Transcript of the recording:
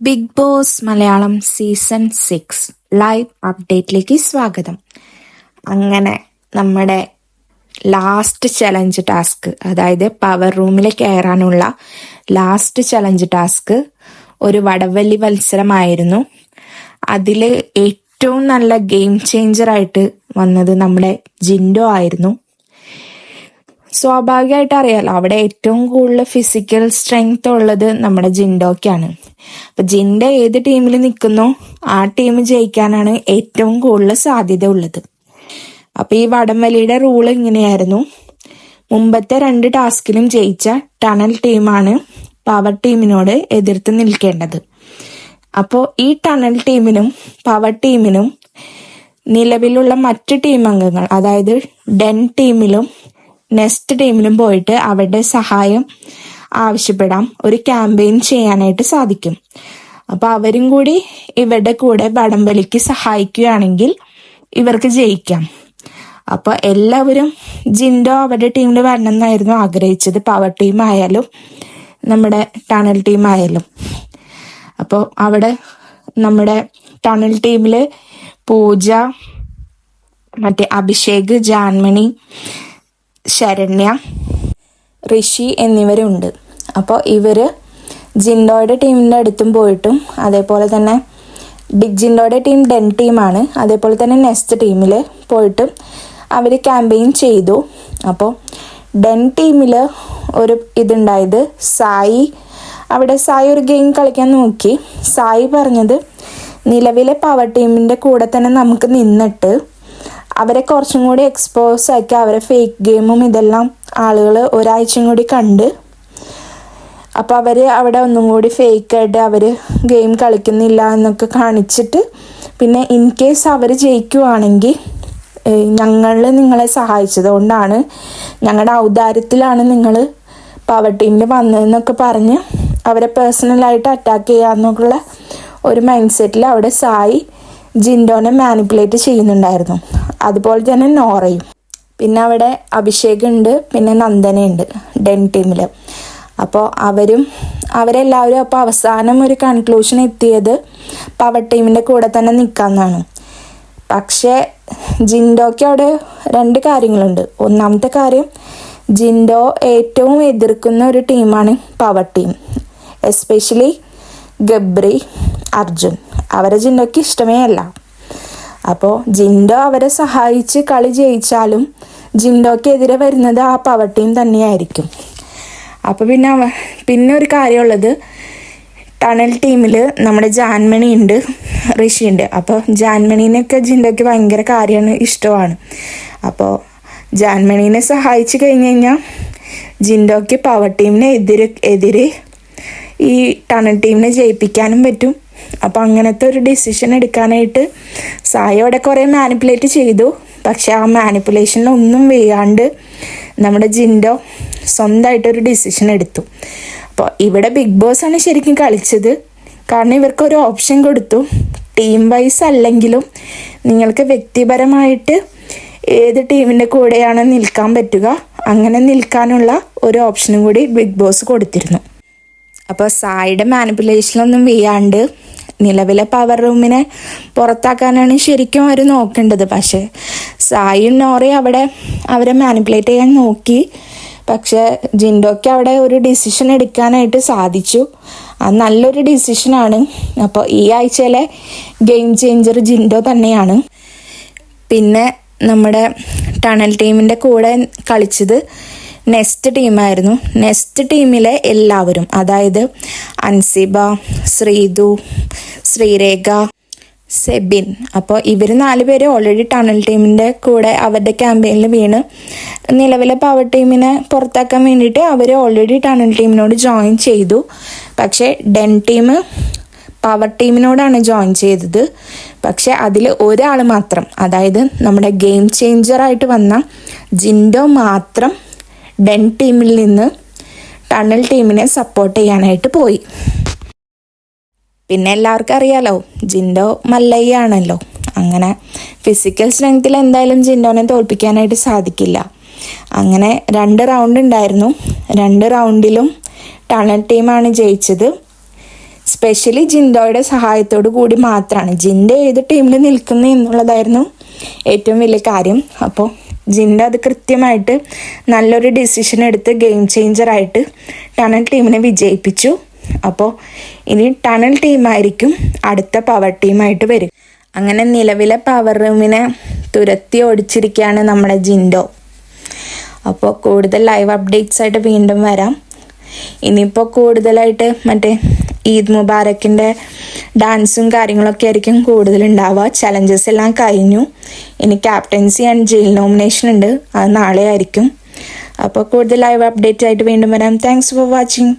Big boss Malayalam season six live അപ്ഡേറ്റിലേക്ക് സ്വാഗതം. അങ്ങനെ നമ്മുടെ ലാസ്റ്റ് ചലഞ്ച് ടാസ്ക് അതായത് പവർ റൂമിൽ കയറാനുള്ള ലാസ്റ്റ് ചലഞ്ച് ടാസ്ക് ഒരു വടവല്ലി മത്സരമായിരുന്നു. അതിൽ ഏറ്റവും നല്ല ഗെയിം ചേഞ്ചർ ആയിട്ട് വന്നത് നമ്മുടെ ജിൻഡോ ആയിരുന്നു. സ്വാഭാവികമായിട്ട് അറിയാലോ അവിടെ ഏറ്റവും കൂടുതൽ ഫിസിക്കൽ സ്ട്രെങ്ത് ഉള്ളത് നമ്മുടെ ജിൻഡോക്കാണ് അപ്പൊ ജിൻഡ ഏത് ടീമിൽ നിൽക്കുന്നു ആ ടീം ജയിക്കാനാണ് ഏറ്റവും കൂടുതൽ സാധ്യത ഉള്ളത്. അപ്പൊ ഈ വടംവലിയുടെ റൂൾ ഇങ്ങനെയായിരുന്നു. മുമ്പത്തെ രണ്ട് ടാസ്കിലും ജയിച്ച ടണൽ ടീമാണ് പവർ ടീമിനോട് എതിർത്ത് നിൽക്കേണ്ടത്. അപ്പോൾ ഈ ടണൽ ടീമിനും പവർ ടീമിനും നിലവിലുള്ള മറ്റ് ടീം അംഗങ്ങൾ അതായത് ഡെൻ ടീമിലും നെക്സ്റ്റ് ടീമിലും പോയിട്ട് അവരുടെ സഹായം ആവശ്യപ്പെടാം. ഒരു ക്യാമ്പയിൻ ചെയ്യാനായിട്ട് സാധിക്കും. അപ്പൊ അവരും കൂടി ഇവരുടെ കൂടെ വടംവലിക്ക് സഹായിക്കുകയാണെങ്കിൽ ഇവർക്ക് ജയിക്കാം. അപ്പൊ എല്ലാവരും ജിൻഡോ അവരുടെ ടീമിൽ വരണം എന്നായിരുന്നു ആഗ്രഹിച്ചത്. പവർ ടീം ആയാലും നമ്മുടെ ടണൽ ടീം ആയാലും. അപ്പോൾ അവിടെ നമ്മുടെ ടണൽ ടീമിൽ പൂജ മറ്റേ അഭിഷേക് ജാൻമണി ശരണ്യ ഋഷി എന്നിവരുണ്ട്. അപ്പോൾ ഇവർ ജിൻഡോയുടെ ടീമിന്റെ അടുത്തും പോയിട്ടും അതേപോലെ തന്നെ ബിഗ് ജിൻഡോയുടെ ടീം ഡെൻ ടീമാണ്. അതേപോലെ തന്നെ നെക്സ്റ്റ് ടീമിൽ പോയിട്ടും അവർ ക്യാമ്പയിൻ ചെയ്തു. അപ്പോൾ ഡെൻ ടീമിൽ ഒരു ഇതുണ്ടായത് സായി. അവിടെ സായി ഒരു ഗെയിം കളിക്കാൻ നോക്കി. സായി പറഞ്ഞത് നിലവിലെ പവർ ടീമിന്റെ കൂടെ തന്നെ നമുക്ക് നിന്നിട്ട് അവരെ കുറച്ചും കൂടി എക്സ്പോസ് ആക്കി അവരെ ഫേക്ക് ഗെയിമും ഇതെല്ലാം ആളുകൾ ഒരാഴ്ചയും കൂടി കണ്ട്. അപ്പോൾ അവർ അവിടെ ഒന്നും കൂടി ഫേക്കായിട്ട് അവർ ഗെയിം കളിക്കുന്നില്ല എന്നൊക്കെ കാണിച്ചിട്ട് പിന്നെ ഇൻ കേസ് അവർ ജയിക്കുവാണെങ്കിൽ ഞങ്ങൾ നിങ്ങളെ സഹായിച്ചത് കൊണ്ടാണ്. ഞങ്ങളുടെ ഔദാര്യത്തിലാണ് നിങ്ങൾ പവർ ടീമിൽ വന്നതെന്നൊക്കെ പറഞ്ഞ് അവരെ പേഴ്സണലായിട്ട് അറ്റാക്ക് ചെയ്യാന്നുള്ള ഒരു മൈൻഡ് സെറ്റിൽ അവിടെ സായി. ജിൻഡോനെ മാനിപ്പുലേറ്റ് ചെയ്യുന്നുണ്ടായിരുന്നു. അതുപോലെ തന്നെ നോറയും. പിന്നെ അവിടെ അഭിഷേക് ഉണ്ട് പിന്നെ നന്ദനയുണ്ട് ഡെൻ ടീമിൽ അപ്പോൾ അവരും അവരെല്ലാവരും അപ്പോൾ അവസാനം ഒരു കൺക്ലൂഷൻ എത്തിയത് പവർ ടീമിന്റെ കൂടെ തന്നെ നിൽക്കാമെന്നാണ് പക്ഷേ ജിൻഡോയ്ക്ക് അവിടെ രണ്ട് കാര്യങ്ങളുണ്ട്. ഒന്നാമത്തെ കാര്യം ജിൻഡോ ഏറ്റവും എതിർക്കുന്ന ഒരു ടീമാണ് power team especially Gabri Arjun. അവരെ ജിൻഡോയ്ക്ക് ഇഷ്ടമേ അല്ല. അപ്പോൾ ജിൻഡോ അവരെ സഹായിച്ച് കളി ജയിച്ചാലും ജിൻഡോക്കെതിരെ വരുന്നത് ആ പവർ ടീം തന്നെയായിരിക്കും. അപ്പോൾ പിന്നെ പിന്നെ ഒരു കാര്യമുള്ളത് ടണൽ ടീമിൽ നമ്മുടെ ജാൻമണി ഉണ്ട് ഋഷി ഉണ്ട് അപ്പോൾ ജാൻമണീനൊക്കെ ജിൻഡോയ്ക്ക് ഭയങ്കര കാര്യമാണ് ഇഷ്ടമാണ്. അപ്പോൾ ജാൻമണീനെ സഹായിച്ച് കഴിഞ്ഞ് കഴിഞ്ഞാൽ ജിൻഡോയ്ക്ക് പവർ ടീമിനെ എതിരെ എതിരെ ഈ ടണൽ ടീമിനെ ജയിപ്പിക്കാനും പറ്റും. അപ്പോൾ അങ്ങനത്തെ ഒരു ഡിസിഷൻ എടുക്കാനായിട്ട് സായി അവിടെ കുറേ മാനിപ്പുലേറ്റ് ചെയ്തു. പക്ഷെ ആ മാനിപ്പുലേഷനിലൊന്നും വീഴാണ്ട് നമ്മുടെ ജിൻഡോ സ്വന്തമായിട്ടൊരു ഡിസിഷൻ എടുത്തു. അപ്പോൾ ഇവിടെ ബിഗ് ബോസ് ആണ് ശരിക്കും കളിച്ചത്. കാരണം ഇവർക്ക് ഒരു ഓപ്ഷൻ കൊടുത്തു. ടീം വൈസ് അല്ലെങ്കിലും നിങ്ങൾക്ക് വ്യക്തിപരമായിട്ട് ഏത് ടീമിന്റെ കൂടെയാണ് നിൽക്കാൻ പറ്റുക അങ്ങനെ നിൽക്കാനുള്ള ഒരു ഓപ്ഷനും കൂടി ബിഗ് ബോസ് കൊടുത്തിരുന്നു. അപ്പോൾ സായിയുടെ മാനിപ്പുലേഷനൊന്നും വീയാണ്ട് നിലവിലെ പവർ റൂമിനെ പുറത്താക്കാനാണ് ശരിക്കും അവർ നോക്കേണ്ടത്. പക്ഷേ സായും നോറയും അവിടെ അവരെ മാനിപ്പുലേറ്റ് ചെയ്യാൻ നോക്കി. പക്ഷെ ജിൻഡോയ്ക്ക് അവിടെ ഒരു ഡിസിഷൻ എടുക്കാനായിട്ട് സാധിച്ചു. അത് നല്ലൊരു ഡിസിഷനാണ് അപ്പോൾ ഈ ആഴ്ചയിലെ ഗെയിം ചേഞ്ചർ ജിൻഡോ തന്നെയാണ്. പിന്നെ നമ്മുടെ ടണൽ ടീമിന്റെ കൂടെ കളിച്ചത് നെക്സ്റ്റ് ടീമായിരുന്നു. നെസ്റ്റ് ടീമിലെ എല്ലാവരും അതായത് അൻസിബ ശ്രീതു ശ്രീരേഖ സെബിൻ. അപ്പോൾ ഇവർ നാല് പേര് ഓൾറെഡി ടണൽ ടീമിന്റെ കൂടെ അവരുടെ ക്യാമ്പയിനിൽ വീണ്. നിലവിലെ പവർ ടീമിനെ പുറത്താക്കാൻ വേണ്ടിയിട്ട് അവർ ഓൾറെഡി ടണൽ ടീമിനോട് ജോയിൻ ചെയ്തു. പക്ഷേ ഡെൻ ടീം പവർ ടീമിനോടാണ് ജോയിൻ ചെയ്തത്. പക്ഷെ അതിൽ ഒരാൾ മാത്രം അതായത് നമ്മുടെ ഗെയിം ചേഞ്ചറായിട്ട് വന്ന ജിൻഡോ മാത്രം ഡെൻ ടീമിൽ നിന്ന് ടണൽ ടീമിനെ സപ്പോർട്ട് ചെയ്യാനായിട്ട് പോയി. പിന്നെ എല്ലാവർക്കും അറിയാലോ ജിൻഡോ മല്ലയ്യ ആണല്ലോ അങ്ങനെ ഫിസിക്കൽ സ്ട്രെങ്ത്തിൽ എന്തായാലും ജിൻഡോനെ തോൽപ്പിക്കാനായിട്ട് സാധിക്കില്ല. അങ്ങനെ രണ്ട് റൗണ്ട് ഉണ്ടായിരുന്നു. രണ്ട് റൗണ്ടിലും ടണൽ ടീമാണ് ജയിച്ചത്. സ്പെഷ്യലി ജിൻഡോയുടെ സഹായത്തോടു കൂടി മാത്രമാണ്. ജിൻഡ ഏത് ടീമിൽ നിൽക്കുന്നു എന്നുള്ളതായിരുന്നു ഏറ്റവും വലിയ കാര്യം. അപ്പോൾ ജിൻഡ അത് കൃത്യമായിട്ട് നല്ലൊരു ഡിസിഷൻ എടുത്ത് ഗെയിം ചേഞ്ചറായിട്ട് ടണൽ ടീമിനെ വിജയിപ്പിച്ചു. അപ്പോൾ ഇനി ടണൽ ടീമായിരിക്കും അടുത്ത പവർ ടീമായിട്ട് വരും. അങ്ങനെ നിലവിലെ പവർ റൂമിനെ തുരത്തി ഓടിച്ചിരിക്കുകയാണ് നമ്മുടെ ജിൻഡോ. അപ്പോൾ കൂടുതൽ ലൈവ് അപ്ഡേറ്റ്സ് ആയിട്ട് വീണ്ടും വരാം. ഇനിയിപ്പോൾ കൂടുതലായിട്ട് മറ്റേ ഈദ് മുബാറക്കിന്റെ ഡാൻസും കാര്യങ്ങളൊക്കെ ആയിരിക്കും കൂടുതൽ ഉണ്ടാവുക ചലഞ്ചസ് എല്ലാം കഴിഞ്ഞു. ഇനി ക്യാപ്റ്റൻസി ആൻഡ് ജയിൽ നോമിനേഷൻ ഉണ്ട്. അത് നാളെ ആയിരിക്കും. അപ്പോൾ കൂടുതൽ ലൈവ് അപ്ഡേറ്റ് ആയിട്ട് വീണ്ടും വരാം. Thanks for watching